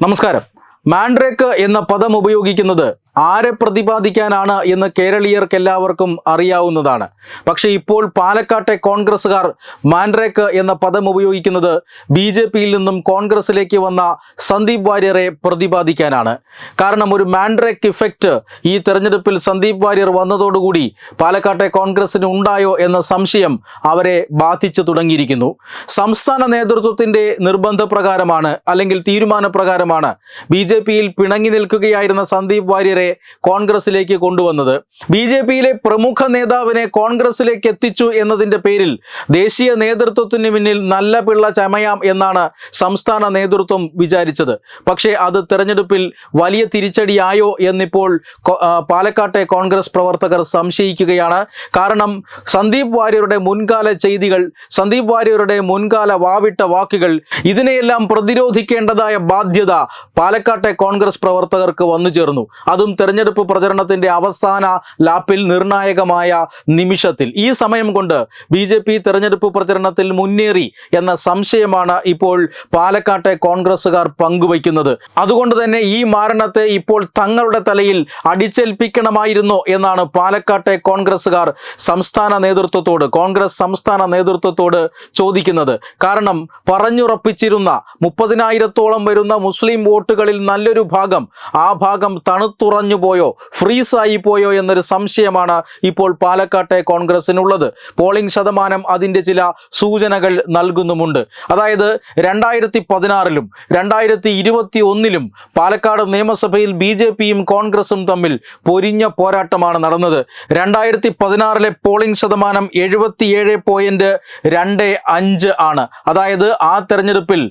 നമസ്കാരം. മാൻഡ്രേക്ക് എന്ന പദം ഉപയോഗിക്കുന്നത് ആരെ പ്രതിപാദിക്കാനാണ് എന്ന് കേരളീയർക്ക് എല്ലാവർക്കും അറിയാവുന്നതാണ്. പക്ഷേ ഇപ്പോൾ പാലക്കാട്ടെ കോൺഗ്രസ്സുകാർ മാൻഡ്രേക്ക് എന്ന പദം ഉപയോഗിക്കുന്നത് ബി ജെ പിയിൽ നിന്നും കോൺഗ്രസിലേക്ക് വന്ന സന്ദീപ് വാര്യരെ പ്രതിപാദിക്കാനാണ്. കാരണം ഒരു മാൻഡ്രേക്ക് ഇഫക്റ്റ് ഈ തെരഞ്ഞെടുപ്പിൽ സന്ദീപ് വാര്യർ വന്നതോടുകൂടി പാലക്കാട്ടെ കോൺഗ്രസിന് ഉണ്ടായോ എന്ന സംശയം അവരെ ബാധിച്ചു തുടങ്ങിയിരിക്കുന്നു. സംസ്ഥാന നേതൃത്വത്തിന്റെ നിർബന്ധപ്രകാരമാണ് അല്ലെങ്കിൽ തീരുമാനപ്രകാരമാണ് ബി ജെ പിയിൽ പിണങ്ങി നിൽക്കുകയായിരുന്ന സന്ദീപ് വാര്യരെ കോൺഗ്രസിലേക്ക് കൊണ്ടുവന്നത്. ബി ജെ പിയിലെ പ്രമുഖ നേതാവിനെ കോൺഗ്രസിലേക്ക് എത്തിച്ചു എന്നതിന്റെ പേരിൽ ദേശീയ നേതൃത്വത്തിന് മുന്നിൽ നല്ല പിള്ള ചമയാം എന്നാണ് സംസ്ഥാന നേതൃത്വം വിചാരിച്ചത്. പക്ഷേ അത് തെരഞ്ഞെടുപ്പിൽ വലിയ തിരിച്ചടിയായോ എന്നിപ്പോൾ പാലക്കാട്ടെ കോൺഗ്രസ് പ്രവർത്തകർ സംശയിക്കുകയാണ്. കാരണം സന്ദീപ് വാര്യരുടെ മുൻകാല ചെയ്തികൾ സന്ദീപ് വാര്യരുടെ മുൻകാല വാവിട്ട വാക്കുകൾ ഇതിനെയെല്ലാം പ്രതിരോധിക്കേണ്ടതായ ബാധ്യത പാലക്കാട്ടെ കോൺഗ്രസ് പ്രവർത്തകർക്ക് വന്നു ചേർന്നു അതും തെരഞ്ഞെടുപ്പ് പ്രചരണത്തിന്റെ അവസാന ലാപ്പിൽ നിർണായകമായ നിമിഷത്തിൽ. ഈ സമയം കൊണ്ട് ബി ജെ പി തെരഞ്ഞെടുപ്പ് പ്രചരണത്തിൽ മുന്നേറി എന്ന സംശയമാണ് ഇപ്പോൾ പാലക്കാട്ടെ കോൺഗ്രസ്സുകാർ പങ്കുവയ്ക്കുന്നത്. അതുകൊണ്ട് തന്നെ ഈ മാരണത്തെ ഇപ്പോൾ തങ്ങളുടെ തലയിൽ അടിച്ചേൽപ്പിക്കണമായിരുന്നോ എന്നാണ് പാലക്കാട്ടെ കോൺഗ്രസ്സുകാർ സംസ്ഥാന നേതൃത്വത്തോട് കോൺഗ്രസ് സംസ്ഥാന നേതൃത്വത്തോട് ചോദിക്കുന്നത്. കാരണം പറഞ്ഞുറപ്പിച്ചിരുന്ന മുപ്പതിനായിരത്തോളം വരുന്ന മുസ്ലിം വോട്ടുകളിൽ നല്ലൊരു ഭാഗം ആ ഭാഗം തണുത്തുറഞ്ഞു പോയോ ഫ്രീസായി പോയോ എന്നൊരു സംശയമാണ് ഇപ്പോൾ പാലക്കാട്ടെ കോൺഗ്രസിനുള്ളത്. പോളിംഗ് ശതമാനം അതിന്റെ ചില സൂചനകൾ നൽകുന്നുമുണ്ട്. അതായത് രണ്ടായിരത്തി പതിനാറിലും രണ്ടായിരത്തി ഇരുപത്തി ഒന്നിലും പാലക്കാട് നിയമസഭയിൽ ബി ജെ പിയും കോൺഗ്രസും തമ്മിൽ പൊരിഞ്ഞ പോരാട്ടമാണ് നടന്നത്. രണ്ടായിരത്തി പതിനാറിലെ പോളിംഗ് ശതമാനം എഴുപത്തിയേഴ് പോയിന്റ് രണ്ട് അഞ്ച് ആണ്. അതായത് ആ തെരഞ്ഞെടുപ്പിൽ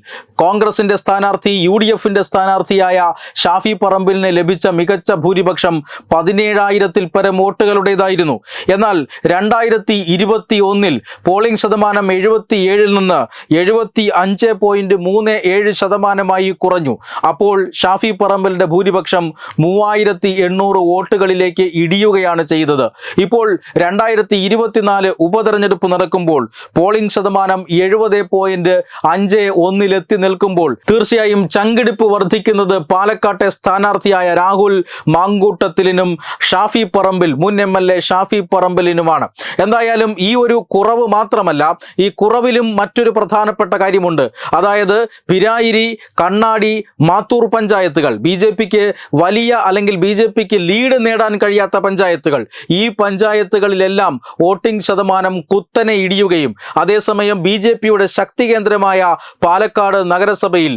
കോൺഗ്രസിന്റെ സ്ഥാനാർത്ഥി യു ഡി എഫിന്റെ സ്ഥാനാർത്ഥിയായ ഷാഫി പറമ്പിലിന് ലഭിച്ച മികച്ച ഭൂരിപക്ഷം പതിനേഴായിരത്തിൽ പരം വോട്ടുകളുടേതായിരുന്നു. എന്നാൽ രണ്ടായിരത്തി ഇരുപത്തി ഒന്നിൽ പോളിംഗ് ശതമാനം എഴുപത്തിയേഴിൽ നിന്ന് എഴുപത്തി അഞ്ച് പോയിന്റ് മൂന്ന് ഏഴ് ശതമാനമായി കുറഞ്ഞു. അപ്പോൾ ഷാഫി പറമ്പലിന്റെ ഭൂരിപക്ഷം മൂവായിരത്തി എണ്ണൂറ് വോട്ടുകളിലേക്ക് ഇടിയുകയാണ് ചെയ്തത്. ഇപ്പോൾ രണ്ടായിരത്തി ഇരുപത്തിനാല് ഉപതെരഞ്ഞെടുപ്പ് നടക്കുമ്പോൾ പോളിംഗ് ശതമാനം എഴുപത് പോയിന്റ് അഞ്ച് ഒന്നിലെത്തി നിൽക്കുമ്പോൾ തീർച്ചയായും ചങ്കിടിപ്പ് വർദ്ധിക്കുന്നത് പാലക്കാട്ടെ സ്ഥാനാർത്ഥിയായ രാഹുൽ മാങ്കൂട്ടത്തിലിനും ഷാഫി പറമ്പിൽ മുൻ എം എൽ എ ഷാഫി പറമ്പിലിനുമാണ്. എന്തായാലും ഈ ഒരു കുറവ് മാത്രമല്ല ഈ കുറവിലും മറ്റൊരു പ്രധാനപ്പെട്ട കാര്യമുണ്ട്. അതായത് പിരായിരി കണ്ണാടി മാത്തൂർ പഞ്ചായത്തുകൾ ബി ജെ പിക്ക് വലിയ അല്ലെങ്കിൽ ബി ജെ പിക്ക് ലീഡ് നേടാൻ കഴിയാത്ത പഞ്ചായത്തുകൾ. ഈ പഞ്ചായത്തുകളിലെല്ലാം വോട്ടിംഗ് ശതമാനം കുത്തനെ ഇടിയുകയും അതേസമയം ബി ജെ പിയുടെ ശക്തി കേന്ദ്രമായ പാലക്കാട് നഗരസഭയിൽ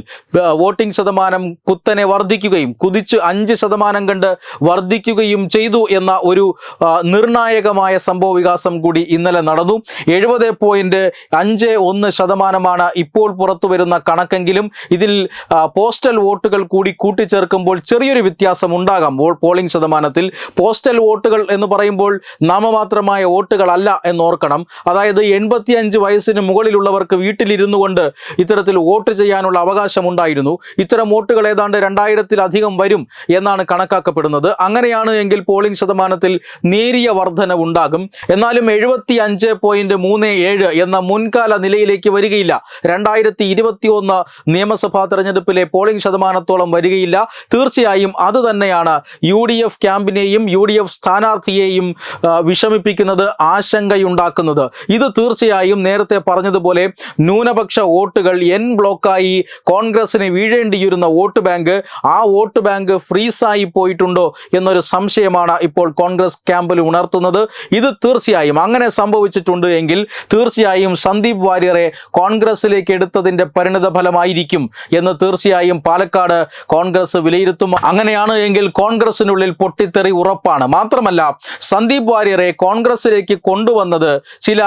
വോട്ടിംഗ് ശതമാനം കുത്തനെ വർദ്ധിക്കുകയും കുതിച്ച് അഞ്ച് ശതമാനം വർദ്ധിക്കുകയും ചെയ്തു എന്ന ഒരു നിർണായകമായ സംഭവ വികാസം കൂടി ഇന്നലെ നടന്നു. എഴുപത് പോയിന്റ് അഞ്ച് ഒന്ന് ശതമാനമാണ് ഇപ്പോൾ പുറത്തു വരുന്ന കണക്കെങ്കിലും ഇതിൽ പോസ്റ്റൽ വോട്ടുകൾ കൂടി കൂട്ടിച്ചേർക്കുമ്പോൾ ചെറിയൊരു വ്യത്യാസം ഉണ്ടാകാം. പോളിംഗ് ശതമാനത്തിൽ പോസ്റ്റൽ വോട്ടുകൾ എന്ന് പറയുമ്പോൾ നാമമാത്രമായ വോട്ടുകളല്ല എന്നോർക്കണം. അതായത് എൺപത്തിയഞ്ച് വയസ്സിന് മുകളിലുള്ളവർക്ക് വീട്ടിലിരുന്നു കൊണ്ട് ഇത്തരത്തിൽ വോട്ട് ചെയ്യാനുള്ള അവകാശം ഉണ്ടായിരുന്നു ഇത്തരം വോട്ടുകൾ ഏതാണ്ട് രണ്ടായിരത്തിലധികം വരും എന്നാണ് കണക്കാക്കപ്പെടുന്നത് അങ്ങനെയാണ് എങ്കിൽ പോളിംഗ് ശതമാനത്തിൽ നേരിയ വർധന ഉണ്ടാകും. എന്നാലും എഴുപത്തി അഞ്ച് പോയിന്റ് മൂന്ന് ഏഴ് എന്ന മുൻകാല നിലയിലേക്ക് വരികയില്ല. രണ്ടായിരത്തി ഇരുപത്തി ഒന്ന് നിയമസഭാ തെരഞ്ഞെടുപ്പിലെ പോളിംഗ് ശതമാനത്തോളം വരികയില്ല. തീർച്ചയായും അത് തന്നെയാണ് യു ഡി എഫ് ക്യാമ്പിനെയും യു ഡി എഫ് സ്ഥാനാർത്ഥിയെയും വിഷമിപ്പിക്കുന്നത് ആശങ്കയുണ്ടാക്കുന്നത്. ഇത് തീർച്ചയായും നേരത്തെ പറഞ്ഞതുപോലെ ന്യൂനപക്ഷ വോട്ടുകൾ എൻ ബ്ലോക്കായി കോൺഗ്രസിന് വീഴേണ്ടിയിരുന്ന വോട്ട് ബാങ്ക് ആ വോട്ട് ബാങ്ക് ഫ്രീസായി പോയിട്ടുണ്ടോ എന്നൊരു സംശയമാണ് ഇപ്പോൾ കോൺഗ്രസ് ക്യാമ്പിൽ ഉണർത്തുന്നത്. ഇത് തീർച്ചയായും അങ്ങനെ സംഭവിച്ചിട്ടുണ്ട് എങ്കിൽ തീർച്ചയായും സന്ദീപ് വാര്യറെ കോൺഗ്രസിലേക്ക് എടുത്തതിന്റെ പരിണിത ഫലമായിരിക്കും എന്ന് തീർച്ചയായും പാലക്കാട് കോൺഗ്രസ് വിലയിരുത്തും. അങ്ങനെയാണ് എങ്കിൽ കോൺഗ്രസിനുള്ളിൽ പൊട്ടിത്തെറി ഉറപ്പാണ്. മാത്രമല്ല സന്ദീപ് വാര്യരെ കോൺഗ്രസിലേക്ക് കൊണ്ടുവന്നത് ചില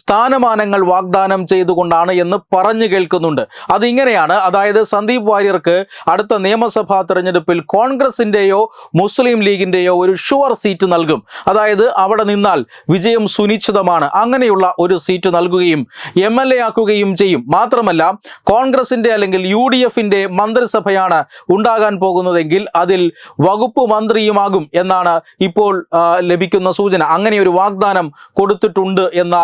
സ്ഥാനമാനങ്ങൾ വാഗ്ദാനം ചെയ്തുകൊണ്ടാണ് എന്ന് പറഞ്ഞു കേൾക്കുന്നുണ്ട്. അതിങ്ങനെയാണ് അതായത് സന്ദീപ് വാര്യർക്ക് അടുത്ത നിയമസഭാ തെരഞ്ഞെടുപ്പിൽ കോൺഗ്രസിന്റെ കോൺഗ്രസിന്റെയോ മുസ്ലിം ലീഗിന്റെയോ ഒരു ഷുവർ സീറ്റ് നൽകും. അതായത് അവിടെ നിന്നാൽ വിജയം സുനിശ്ചിതമാണ്. അങ്ങനെയുള്ള ഒരു സീറ്റ് നൽകുകയും എം എൽ എ ആക്കുകയും ചെയ്യും. മാത്രമല്ല കോൺഗ്രസിന്റെ അല്ലെങ്കിൽ യു ഡി എഫിന്റെ മന്ത്രിസഭയാണ് ഉണ്ടാകാൻ പോകുന്നതെങ്കിൽ അതിൽ വകുപ്പ് മന്ത്രിയുമാകും എന്നാണ് ഇപ്പോൾ ലഭിക്കുന്ന സൂചന. അങ്ങനെ ഒരു വാഗ്ദാനം കൊടുത്തിട്ടുണ്ട് എന്ന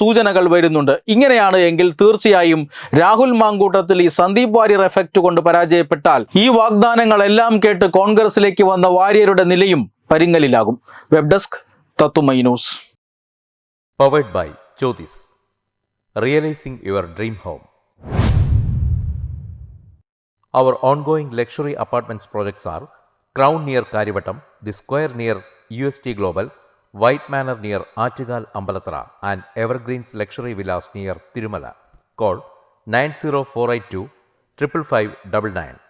സൂചനകൾ വരുന്നുണ്ട്. ഇങ്ങനെയാണ് എങ്കിൽ തീർച്ചയായും രാഹുൽ മാങ്കൂട്ടത്തിൽ ഈ സന്ദീപ് വാര്യർ എഫക്റ്റ് കൊണ്ട് പരാജയപ്പെട്ടാൽ ഈ വാഗ്ദാനങ്ങളെല്ലാം കേട്ട് കോൺഗ്രസിലേക്ക് വന്ന വാര്യരുടെ നിലയും പരിങ്ങലിലാകും വെബ് ഡെസ്ക് തത്തുമൈ powered by Jyothis realising your dream home Our ongoing luxury apartments projects are Crown near Karivattam, The Square near UST Global, White Manor near Achigal Ambalatra, and Evergreens Luxury Villas near Tirumala. Call 90482 55599.